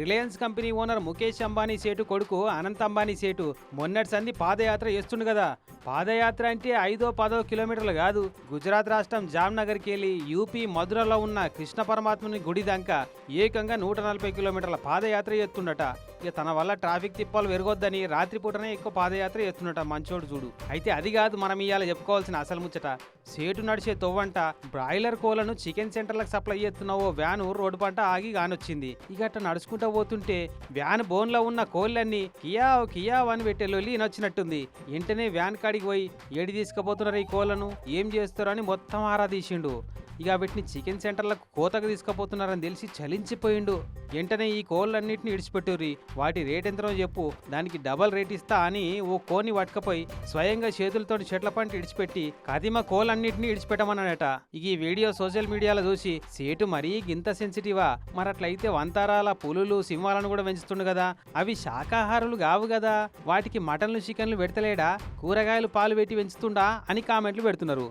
Reliance company owner Mukesh Ambani సేటు కొడుకు అనంత్ అంబానీ సేటు. మొన్నటి సంది పాదయాత్ర చేస్తుండు కదా. పాదయాత్ర అంటే ఐదో పదో కిలోమీటర్లు కాదు. గుజరాత్ రాష్ట్రం జామ్నగర్కి వెళ్ళి యూపీ మధురలో ఉన్న కృష్ణ పరమాత్మని గుడి దాకా ఏకంగా నూట నలభై కిలోమీటర్ల పాదయాత్ర చేస్తుండట. ఇక తన వల్ల ట్రాఫిక్ తిప్పాలు పెరగొద్దని రాత్రిపూటనే ఎక్కువ పాదయాత్ర చేస్తున్నట మంచోడు చూడు. అయితే అది కాదు మనం ఇవాళ చెప్పుకోవాల్సిన అసలు ముచ్చట. సేటు నడిచే తొవ్వంట బ్రాయిలర్ కోలను చికెన్ సెంటర్లకు సప్లై చేస్తున్న ఓ వ్యాను రోడ్డు పంట ఆగి కానొచ్చింది ఇక అట్ట నడుచుకుంటూ పోతుంటే వ్యాన్ బోన్లో ఉన్న కోళ్ళన్నీ కియా కియా అని పెట్టే నచ్చినట్టుంది వెంటనే వ్యాన్ కాడికి పోయి ఏడి తీసుకుపోతున్నారు ఈ కోళ్ళను ఏం చేస్తారో అని మొత్తం ఆరా తీసిండు. ఇక వీటిని చికెన్ సెంటర్లకు కోతకు తీసుకుపోతున్నారని తెలిసి చలించిపోయిండు. వెంటనే ఈ కోళ్ళన్నింటిని ఇడిచిపెట్టుర్రి. వాటి రేట్ ఎంతనో చెప్పు. దానికి డబల్ రేట్ ఇస్తా అని ఓ కోని పట్టుకపోయి స్వయంగా చేతులతో చెట్ల పంట ఇడిచిపెట్టి కదిమ కోళ్ళన్నింటినీ ఇడిచిపెట్టమన్నాడట. ఇక ఈ వీడియో సోషల్ మీడియాలో చూసి సేటు మరీ గింత సెన్సిటివా? మరట్లయితే వంతారాల పులులు సింహాలను కూడా పెంచుతుండు కదా. అవి శాకాహారులు కావు కదా. వాటికి మటన్లు చికెన్లు పెడతలేడా? కూరగాయలు పాలు పెట్టి పెంచుతుండా అని కామెంట్లు పెడుతున్నారు.